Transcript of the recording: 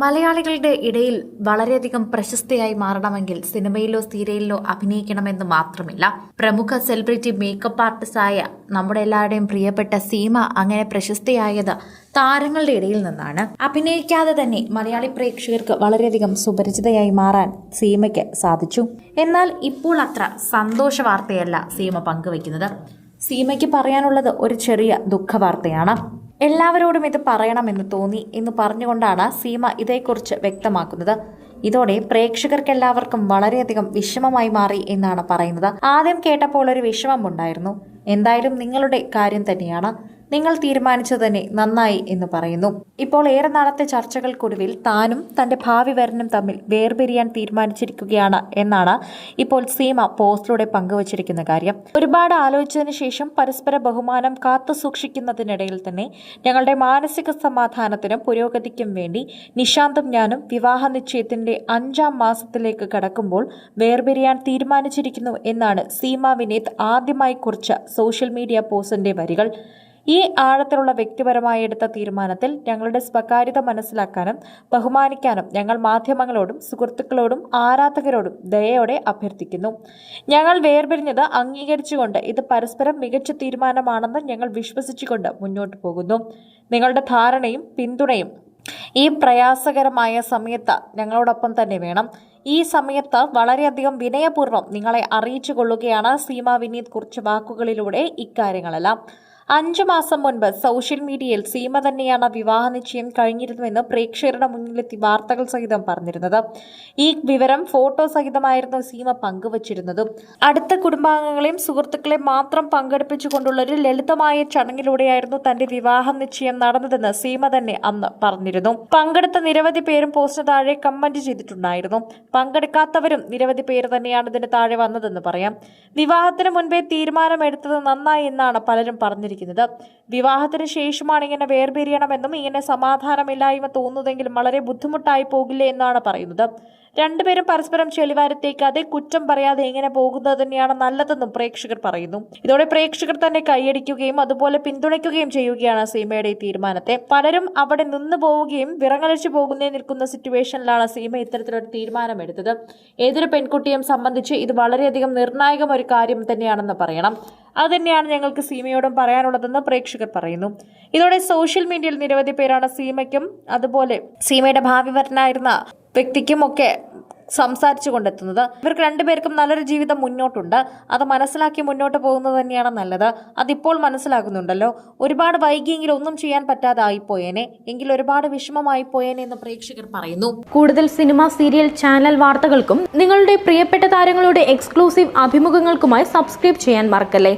മലയാളികളുടെ ഇടയിൽ വളരെയധികം പ്രശസ്തയായി മാറണമെങ്കിൽ സിനിമയിലോ സീരിയലിലോ അഭിനയിക്കണമെന്ന് മാത്രമില്ല. പ്രമുഖ സെലിബ്രിറ്റി മേക്കപ്പ് ആർട്ടിസ്റ്റായ നമ്മുടെ എല്ലാവരുടെയും പ്രിയപ്പെട്ട സീമ അങ്ങനെ പ്രശസ്തയായത് താരങ്ങളുടെ ഇടയിൽ നിന്നാണ്. അഭിനയിക്കാതെ തന്നെ മലയാളി പ്രേക്ഷകർക്ക് വളരെയധികം സുപരിചിതയായി മാറാൻ സീമയ്ക്ക് സാധിച്ചു. എന്നാൽ ഇപ്പോൾ അത്ര സന്തോഷ വാർത്തയല്ല സീമ പങ്കുവയ്ക്കുന്നത്. സീമയ്ക്ക് പറയാനുള്ളത് ഒരു ചെറിയ ദുഃഖവാർത്തയാണ്. എല്ലാവരോടും ഇത് പറയണമെന്ന് തോന്നി എന്ന് പറഞ്ഞുകൊണ്ടാണ് സീമ ഇതേക്കുറിച്ച് വ്യക്തമാക്കുന്നത്. ഇതോടെ പ്രേക്ഷകർക്കെല്ലാവർക്കും വളരെയധികം വിഷമമായി മാറി എന്നാണ് പറയുന്നത്. ആദ്യം കേട്ടപ്പോൾ ഒരു വിഷമമുണ്ടായിരുന്നു. എന്തായാലും നിങ്ങളുടെ കാര്യം തന്നെയാണ്. നിങ്ങൾ തീരുമാനിച്ചു തന്നെ നന്നായി എന്ന് പറയുന്നു. ഇപ്പോൾ ഏറെ നാളത്തെ ചർച്ചകൾക്കൊടുവിൽ താനും തന്റെ ഭാവി വരനും തമ്മിൽ വേർപിരിയാൻ തീരുമാനിച്ചിരിക്കുകയാണ് എന്നാണ് ഇപ്പോൾ സീമ പോസ്റ്റിലൂടെ പങ്കുവച്ചിരിക്കുന്ന കാര്യം. ഒരുപാട് ആലോചിച്ചതിന് ശേഷം പരസ്പര ബഹുമാനം കാത്തു സൂക്ഷിക്കുന്നതിനിടയിൽ തന്നെ ഞങ്ങളുടെ മാനസിക സമാധാനത്തിനും പുരോഗതിക്കും വേണ്ടി നിശാന്തും ഞാനും വിവാഹ നിശ്ചയത്തിന്റെ അഞ്ചാം മാസത്തിലേക്ക് കടക്കുമ്പോൾ വേർപിരിയാൻ തീരുമാനിച്ചിരിക്കുന്നു എന്നാണ് സീമ വിനീത് ആദ്യമായി കുറിച്ച സോഷ്യൽ മീഡിയ പോസ്റ്റിന്റെ വരികൾ. ഈ ആഴത്തിലുള്ള വ്യക്തിപരമായി എടുത്ത തീരുമാനത്തിൽ ഞങ്ങളുടെ സ്വകാര്യത മനസ്സിലാക്കാനും ബഹുമാനിക്കാനും ഞങ്ങൾ മാധ്യമങ്ങളോടും സുഹൃത്തുക്കളോടും ആരാധകരോടും ദയയോടെ അഭ്യർത്ഥിക്കുന്നു. ഞങ്ങൾ വേർപിരിഞ്ഞത് അംഗീകരിച്ചുകൊണ്ട് ഇത് പരസ്പരം മികച്ച തീരുമാനമാണെന്ന് ഞങ്ങൾ വിശ്വസിച്ചുകൊണ്ട് മുന്നോട്ട് പോകുന്നു. നിങ്ങളുടെ ധാരണയും പിന്തുണയും ഈ പ്രയാസകരമായ സമയത്ത് ഞങ്ങളോടൊപ്പം തന്നെ വേണം. ഈ സമയത്ത് വളരെയധികം വിനയപൂർവം നിങ്ങളെ അറിയിച്ചു കൊള്ളുകയാണ് സീമ വിനീത് കുറിച്ച് വാക്കുകളിലൂടെ ഇക്കാര്യങ്ങളെല്ലാം. അഞ്ചു മാസം മുൻപ് സോഷ്യൽ മീഡിയയിൽ സീമ തന്നെയാണ് വിവാഹ നിശ്ചയം കഴിഞ്ഞിരുന്നുവെന്ന് പ്രേക്ഷകരുടെ മുന്നിലെത്തി വാർത്തകൾ സഹിതം പറഞ്ഞിരുന്നത്. ഈ വിവരം ഫോട്ടോ സഹിതമായിരുന്നു സീമ പങ്കുവച്ചിരുന്നത്. അടുത്ത കുടുംബാംഗങ്ങളെയും സുഹൃത്തുക്കളെ മാത്രം പങ്കെടുപ്പിച്ചുകൊണ്ടുള്ള ഒരു ലളിതമായ ചടങ്ങിലൂടെയായിരുന്നു തന്റെ വിവാഹ നിശ്ചയം നടന്നതെന്ന് സീമ തന്നെ അന്ന് പറഞ്ഞിരുന്നു. പങ്കെടുത്ത നിരവധി പേരും പോസ്റ്റിന് താഴെ കമന്റ് ചെയ്തിട്ടുണ്ടായിരുന്നു. പങ്കെടുക്കാത്തവരും നിരവധി പേര് തന്നെയാണ് ഇതിന് താഴെ വന്നതെന്ന് പറയാം. വിവാഹത്തിന് മുൻപേ തീരുമാനമെടുത്തത് നന്നായി എന്നാണ് പലരും പറഞ്ഞിരിക്കുന്നത്. വിവാഹത്തിന് ശേഷമാണ് ഇങ്ങനെ വേർപിരിയണമെന്നും ഇങ്ങനെ സമാധാനമില്ലായ്മ തോന്നുന്നതെങ്കിലും വളരെ ബുദ്ധിമുട്ടായി പോകില്ലേ എന്നാണ് പറയുന്നത്. രണ്ടുപേരും പരസ്പരം ചെളിവാരത്തേക്കാതെ കുറ്റം പറയാതെ എങ്ങനെ പോകുന്നത് തന്നെയാണ് നല്ലതെന്നും പ്രേക്ഷകർ പറയുന്നു. ഇതോടെ പ്രേക്ഷകർ തന്നെ കൈയടിക്കുകയും അതുപോലെ പിന്തുണയ്ക്കുകയും ചെയ്യുകയാണ് സീമയുടെ തീരുമാനത്തെ. പലരും അവിടെ നിന്ന് പോവുകയും വിറങ്ങലിച്ചു പോകുന്നേ നിൽക്കുന്ന സിറ്റുവേഷനിലാണ് സീമ ഇത്തരത്തിലൊരു തീരുമാനമെടുത്തത്. ഏതൊരു പെൺകുട്ടിയും സംബന്ധിച്ച് ഇത് വളരെയധികം നിർണായകം ഒരു കാര്യം തന്നെയാണെന്ന് പറയണം. അത് തന്നെയാണ് ഞങ്ങൾക്ക് സീമയോടും പറയാനുള്ളതെന്ന് പ്രേക്ഷകർ പറയുന്നു. ഇതോടെ സോഷ്യൽ മീഡിയയിൽ നിരവധി പേരാണ് സീമയ്ക്കും അതുപോലെ സീമയുടെ ഭാവി വരനായിരുന്ന വ്യക്തിക്കും ഒക്കെ സംസാരിച്ചു കൊണ്ടെത്തുന്നത്. ഇവർക്ക് രണ്ടുപേർക്കും നല്ലൊരു ജീവിതം മുന്നോട്ടുണ്ട്. അത് മനസ്സിലാക്കി മുന്നോട്ട് പോകുന്നത് തന്നെയാണ് നല്ലത്. അതിപ്പോൾ മനസ്സിലാകുന്നുണ്ടല്ലോ. ഒരുപാട് വൈകിയെങ്കിലും ഒന്നും ചെയ്യാൻ പറ്റാതെ ആയിപ്പോയേനെ എങ്കിൽ ഒരുപാട് വിഷമമായി പോയേനെ എന്ന് പ്രേക്ഷകർ പറയുന്നു. കൂടുതൽ സിനിമ സീരിയൽ ചാനൽ വാർത്തകൾക്കും നിങ്ങളുടെ പ്രിയപ്പെട്ട താരങ്ങളുടെ എക്സ്ക്ലൂസീവ് അഭിമുഖങ്ങൾക്കുമായി സബ്സ്ക്രൈബ് ചെയ്യാൻ മറക്കല്ലേ?